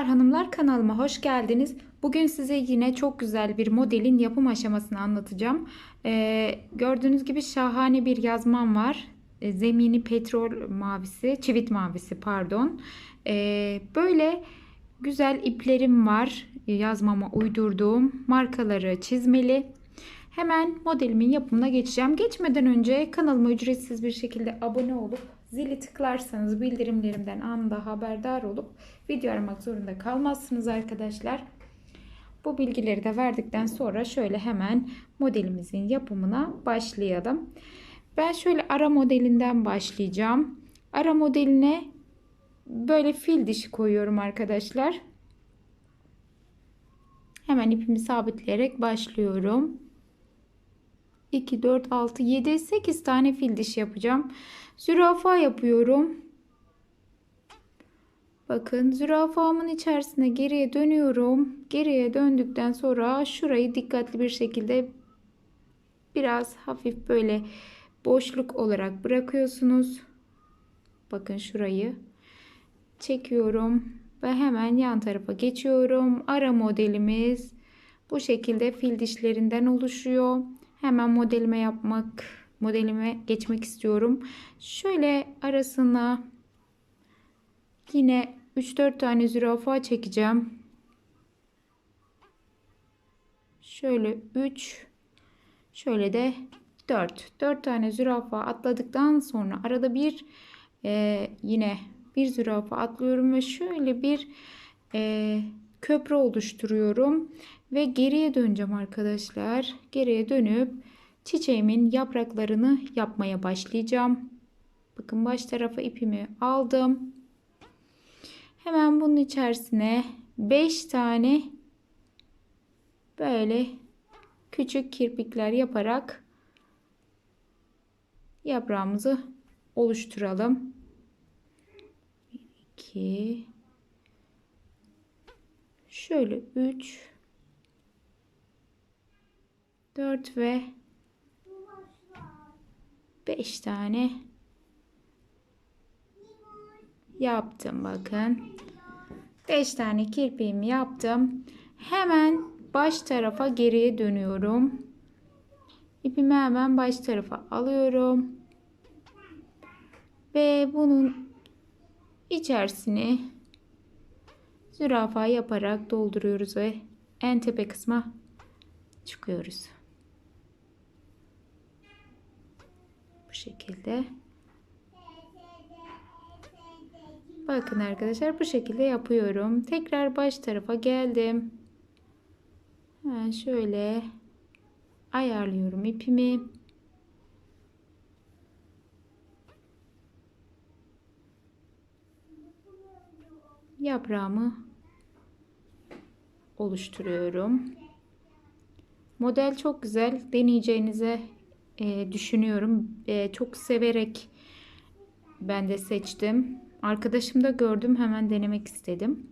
Merhabalar hanımlar kanalıma hoş geldiniz. Bugün size yine çok güzel bir modelin yapım aşamasını anlatacağım. Ee, gördüğünüz gibi şahane bir yazmam var. Ee, zemini petrol mavisi, çivit mavisi pardon. Ee, böyle güzel iplerim var. Yazmama uydurduğum markaları çizmeli. Hemen modelimin yapımına geçeceğim. Geçmeden önce kanalıma ücretsiz bir şekilde abone olup zili tıklarsanız bildirimlerimden anında haberdar olup video aramak zorunda kalmazsınız arkadaşlar. Bu bilgileri de verdikten sonra şöyle hemen modelimizin yapımına başlayalım. Ben şöyle ara modelinden başlayacağım. Ara modeline böyle fil dişi koyuyorum arkadaşlar. Hemen ipimi sabitleyerek başlıyorum. 2, 4, 6, 7, 8 tane fil dişi yapacağım. Zürafa yapıyorum. Bakın zürafamın içerisine geriye dönüyorum. Geriye döndükten sonra şurayı dikkatli bir şekilde biraz hafif böyle boşluk olarak bırakıyorsunuz. Bakın şurayı çekiyorum ve hemen yan tarafa geçiyorum. Ara modelimiz bu şekilde fil dişlerinden oluşuyor. Hemen modelime yapmak, modelime geçmek istiyorum. Şöyle arasına yine 3-4 tane zürafa çekeceğim. Şöyle 3 şöyle de 4 4 tane zürafa atladıktan sonra arada bir e, yine bir zürafa atlıyorum ve şöyle bir e, köprü oluşturuyorum ve geriye döneceğim arkadaşlar. Geriye dönüp çiçeğimin yapraklarını yapmaya başlayacağım. Bakın baş tarafa ipimi aldım. Hemen bunun içerisine 5 tane böyle küçük kirpikler yaparak yaprağımızı oluşturalım. 2 şöyle 3 4 ve 5 tane yaptım bakın. 5 tane kirpiğimi yaptım. Hemen baş tarafa geriye dönüyorum. İpimi hemen baş tarafa alıyorum. Ve bunun içerisine zürafa yaparak dolduruyoruz ve en tepe kısma çıkıyoruz. Şekilde. Bakın arkadaşlar bu şekilde yapıyorum. Tekrar baş tarafa geldim. Hemen şöyle ayarlıyorum ipimi. Yaprağımı oluşturuyorum. Model çok güzel. Deneyeceğinize e, düşünüyorum. E, çok severek ben de seçtim. Arkadaşımda gördüm. Hemen denemek istedim.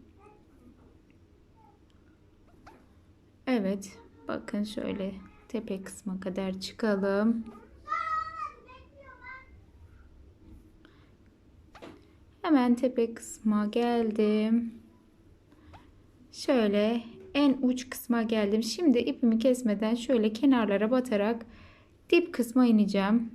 Evet. Bakın şöyle tepe kısma kadar çıkalım. Hemen tepe kısma geldim. Şöyle en uç kısma geldim. Şimdi ipimi kesmeden şöyle kenarlara batarak dip kısma ineceğim.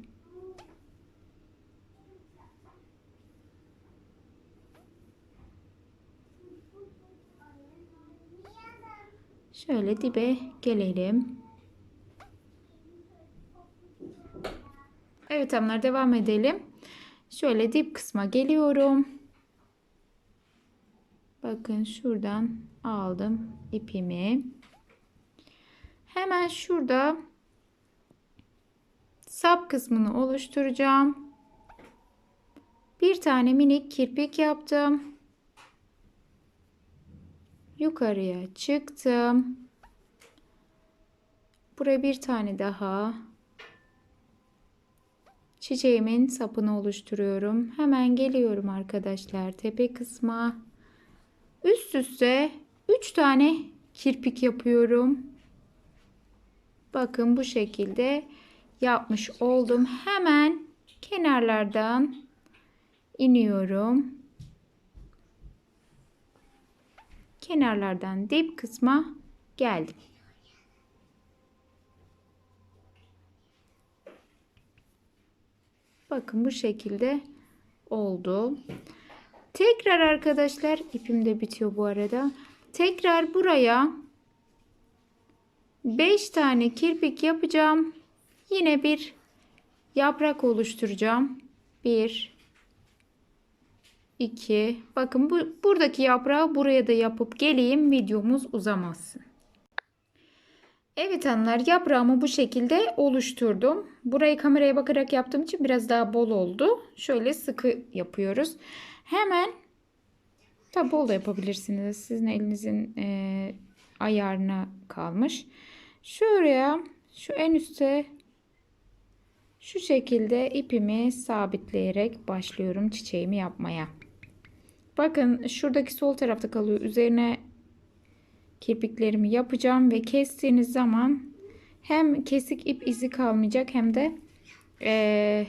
Şöyle dibe gelelim. Evet hanımlar devam edelim. Şöyle dip kısma geliyorum. Bakın şuradan aldım ipimi. Hemen şurada sap kısmını oluşturacağım. Bir tane minik kirpik yaptım. Yukarıya çıktım. Buraya bir tane daha çiçeğimin sapını oluşturuyorum. Hemen geliyorum arkadaşlar tepe kısma. Üst üste 3 tane kirpik yapıyorum. Bakın bu şekilde yapmış oldum. Hemen kenarlardan iniyorum. kenarlardan dip kısma geldim. Bakın bu şekilde oldu. Tekrar arkadaşlar ipim de bitiyor bu arada. Tekrar buraya 5 tane kirpik yapacağım. Yine bir yaprak oluşturacağım. 1 2 Bakın bu buradaki yaprağı buraya da yapıp geleyim. Videomuz uzamasın. Evet hanımlar yaprağımı bu şekilde oluşturdum. Burayı kameraya bakarak yaptığım için biraz daha bol oldu. Şöyle sıkı yapıyoruz. Hemen tabi bol da yapabilirsiniz. Sizin elinizin e, ayarına kalmış. Şuraya şu en üste şu şekilde ipimi sabitleyerek başlıyorum çiçeğimi yapmaya. Bakın şuradaki sol tarafta kalıyor. Üzerine kirpiklerimi yapacağım ve kestiğiniz zaman hem kesik ip izi kalmayacak hem de ee,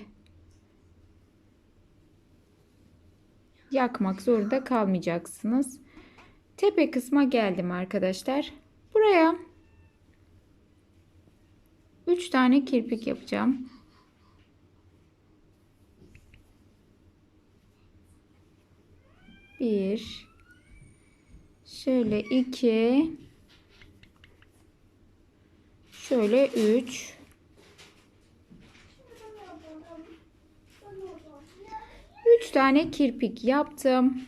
yakmak zorunda kalmayacaksınız. Tepe kısma geldim arkadaşlar. Buraya 3 tane kirpik yapacağım. Bir, şöyle iki, şöyle üç, üç tane kirpik yaptım.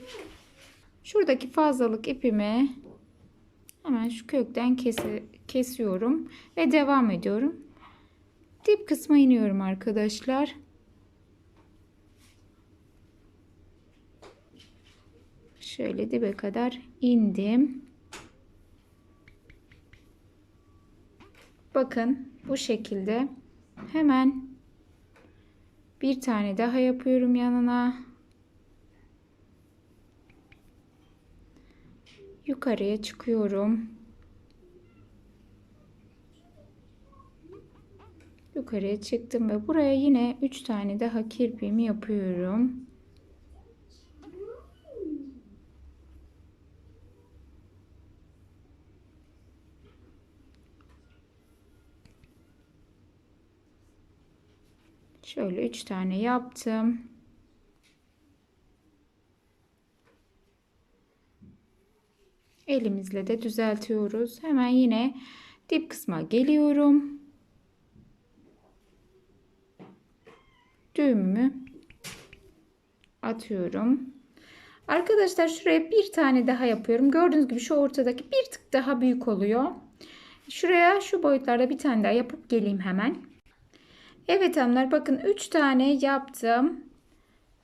Şuradaki fazlalık ipimi hemen şu kökten kesi, kesiyorum ve devam ediyorum. Dip kısma iniyorum arkadaşlar. Şöyle dibe kadar indim. Bakın bu şekilde hemen bir tane daha yapıyorum yanına. Yukarıya çıkıyorum. Yukarıya çıktım ve buraya yine 3 tane daha kirpiğimi yapıyorum. Şöyle 3 tane yaptım. Elimizle de düzeltiyoruz. Hemen yine dip kısma geliyorum. Düğümümü atıyorum. Arkadaşlar şuraya bir tane daha yapıyorum. Gördüğünüz gibi şu ortadaki bir tık daha büyük oluyor. Şuraya şu boyutlarda bir tane daha yapıp geleyim hemen. Evet hanımlar bakın 3 tane yaptım.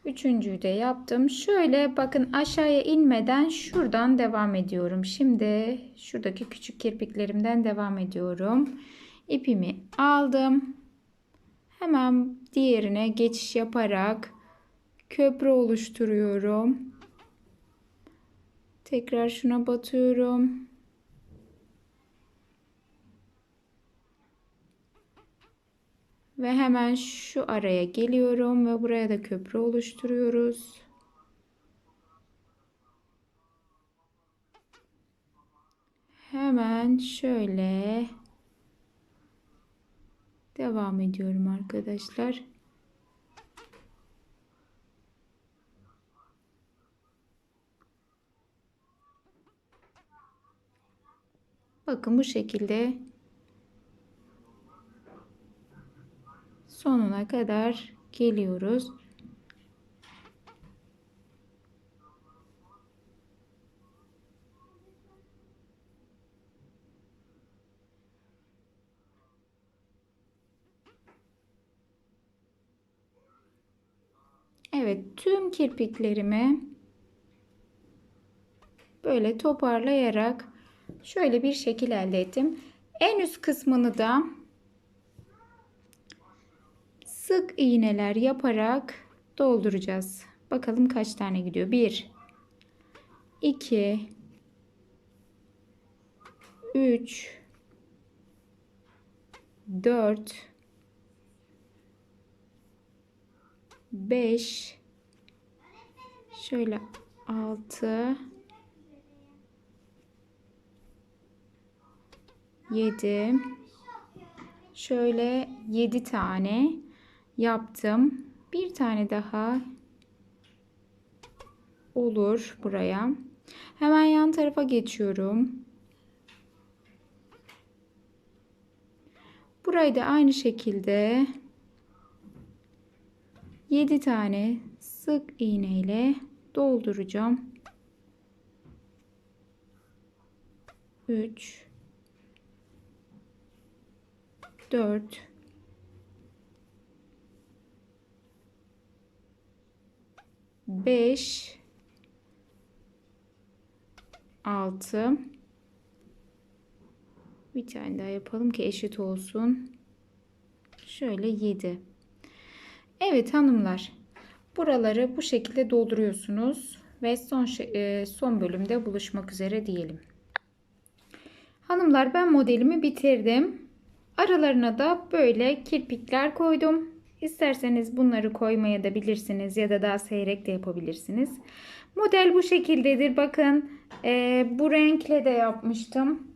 Üçüncüyü de yaptım. Şöyle bakın aşağıya inmeden şuradan devam ediyorum. Şimdi şuradaki küçük kirpiklerimden devam ediyorum. İpimi aldım. Hemen diğerine geçiş yaparak köprü oluşturuyorum. Tekrar şuna batıyorum. Ve hemen şu araya geliyorum ve buraya da köprü oluşturuyoruz. Hemen şöyle devam ediyorum arkadaşlar. Bakın bu şekilde sonuna kadar geliyoruz. Evet tüm kirpiklerimi böyle toparlayarak şöyle bir şekil elde ettim. En üst kısmını da sık iğneler yaparak dolduracağız. Bakalım kaç tane gidiyor. 1 2 3 4 5 şöyle 6 7 şöyle 7 tane yaptım. Bir tane daha olur buraya. Hemen yan tarafa geçiyorum. Burayı da aynı şekilde 7 tane sık iğne ile dolduracağım. 3 4 5 6 bir tane daha yapalım ki eşit olsun. Şöyle 7. Evet hanımlar. Buraları bu şekilde dolduruyorsunuz ve son e, son bölümde buluşmak üzere diyelim. Hanımlar ben modelimi bitirdim. Aralarına da böyle kirpikler koydum. İsterseniz bunları koymaya da bilirsiniz ya da daha seyrek de yapabilirsiniz. Model bu şekildedir. Bakın e, bu renkle de yapmıştım.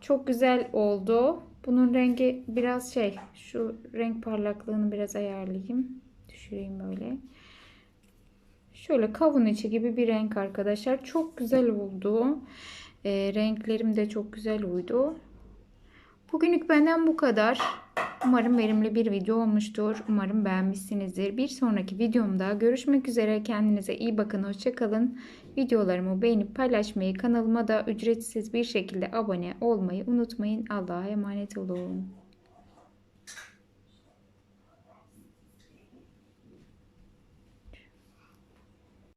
Çok güzel oldu. Bunun rengi biraz şey şu renk parlaklığını biraz ayarlayayım. Düşüreyim böyle. Şöyle kavun içi gibi bir renk arkadaşlar. Çok güzel oldu. E, renklerim de çok güzel uydu. Bugünlük benden bu kadar. Umarım verimli bir video olmuştur. Umarım beğenmişsinizdir. Bir sonraki videomda görüşmek üzere. Kendinize iyi bakın. Hoşçakalın. Videolarımı beğenip paylaşmayı, kanalıma da ücretsiz bir şekilde abone olmayı unutmayın. Allah'a emanet olun.